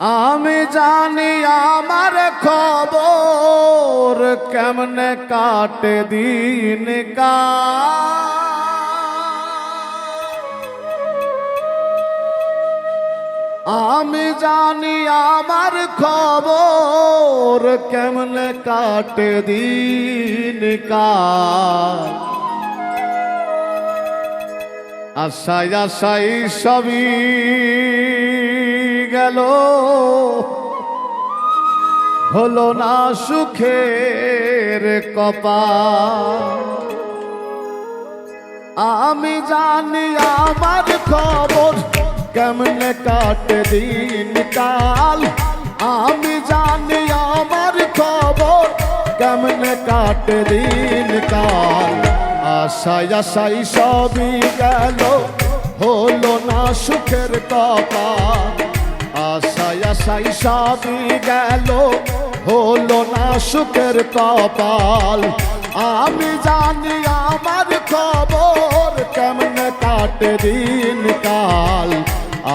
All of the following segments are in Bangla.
আমি জানি আমার খবর কেমনে কাটে দিন কা। আমি জানি আমার খবর কেমনে কাটে দিন কা। আশাই আশাই সবই গেল। হলো না সুখের কপা আমি জানি আমার খবর কেমনে কাটে দিন কাল আমি জানি আমার খবর কেমনে কাটে দিন কাল আশাই আশাই সবই গেল, হলো না সুখের কপা আশাই সবই গেল, হলো না সুখের কপাল। আমি জানি আমার খবর কেমনে কাটে দিন কাল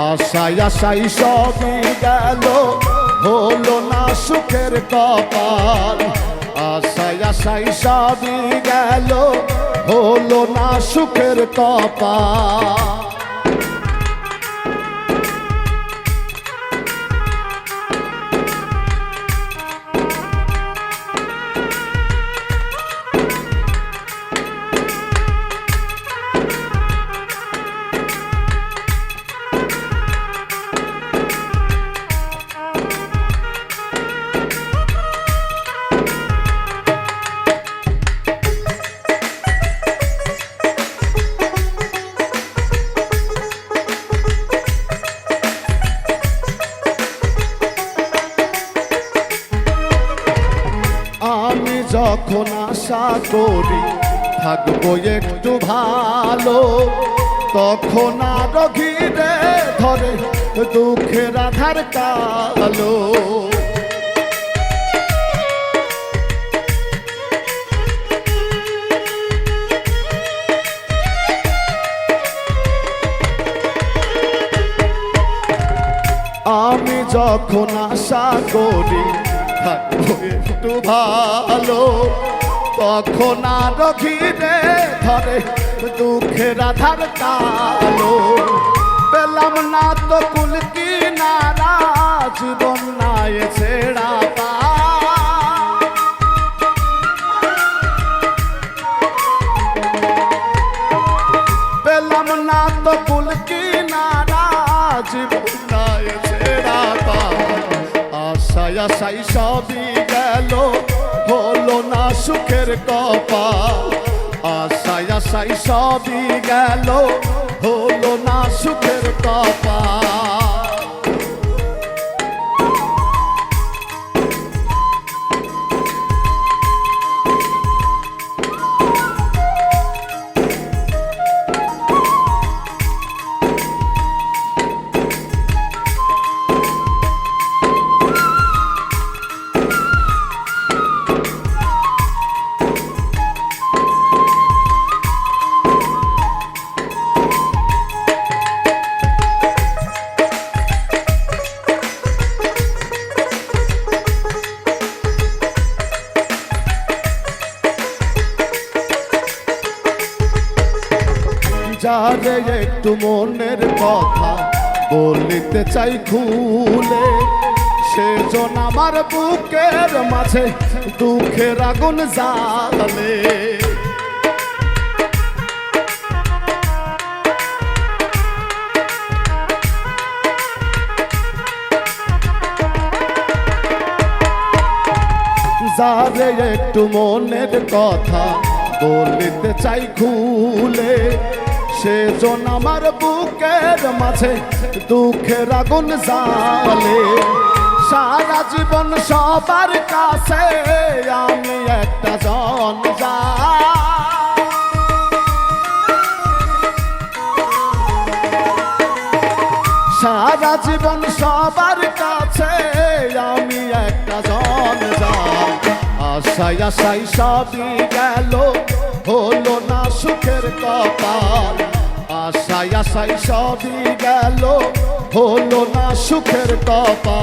আশাই আশাই সবই গেল, হলো না সুখের কপাল। আশাই আশাই সবই গেল, হলো না সুখের কপাল। যখন আশা করি থাকব একটু ভালো। তখন আরও ঘিরে ধরে দুঃখের আধার কালো। আমি যখন আশা করি একটু ভালো, তখন আর ঘিরে ধরে দুঃখের আধার কালো পেলাম না তো কুল জীবন নাই ছেড়া পা। পেলাম না তো কুল ছেড়া পা। আশায় আশাই সবই গেল হলো না সুখের কপা আশায় আশাই সবই গেল হলো না সুখের কপা যারে একটু মনের কথা, বলিতে চাই খুলে। সেজন আমার বুকের মাঝে দুঃখের আগুন জ্বালে। যারে একটু মনের কথা, বলিতে চাই খুলে। সেজন আমার বুকের মাঝে দুঃখের আগুন জালে সারা জীবন সবার কাছে আমি একটা জন যা সারা জীবন সবার কাছে আমি একটা জন যাই। আশাই আশাই সবই গেল। হলো না সুখের কপাল আশায় আশায় সবই গেল হলো না সুখের কপা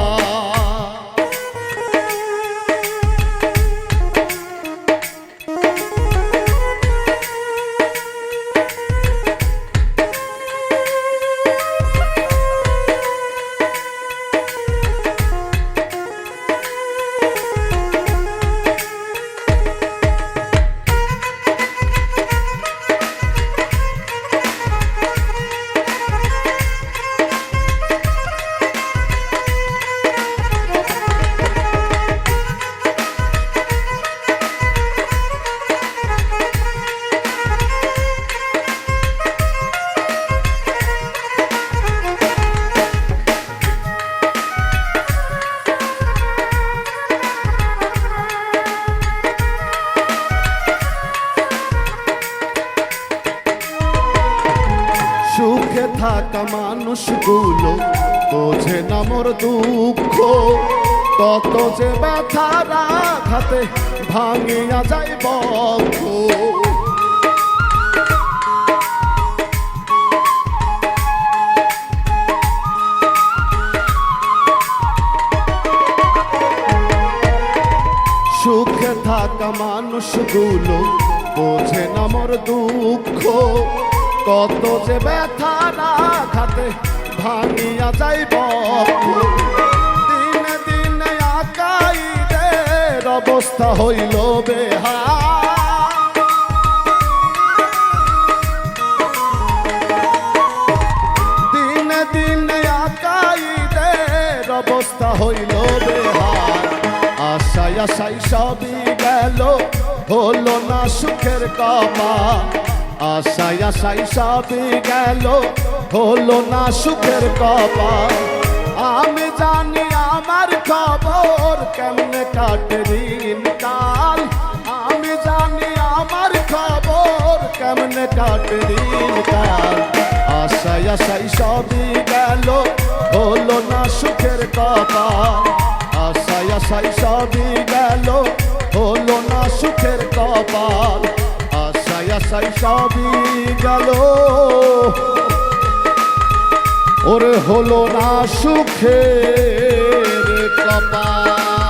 বোঝে না মোর দুঃখ। কত যে ব্যথা রাখাতে ভাঙিয়া যায় বক্ষ সুখে থাকা মানুষগুলো বোঝে না মোর দুঃখ। কত যে ব্যথা রাখাতে ভাঙিয়া যাইব। দিনে দিনে আকাইদের অবস্থা হইল বেহা দিনে দিনে আকাইদের অবস্থা হইল বেহার আশায় আশায় সবই গেল, হলো না সুখের কমা আশায় আশায় সবই গেল হলো না সুখের কমা আমি জানি আমার খবর কেমনে কাটে দিন কাল আমি জানি আমার খবর কেমনে কাটে দিন কাল আশায় আশায় সবই গেল হলো না সুখের কপাল। আশায় আশায় সবই গেল হলো না সুখের কপাল। আশায় আশায় সবই গেল। ওরে হলো না সুখের কপাল।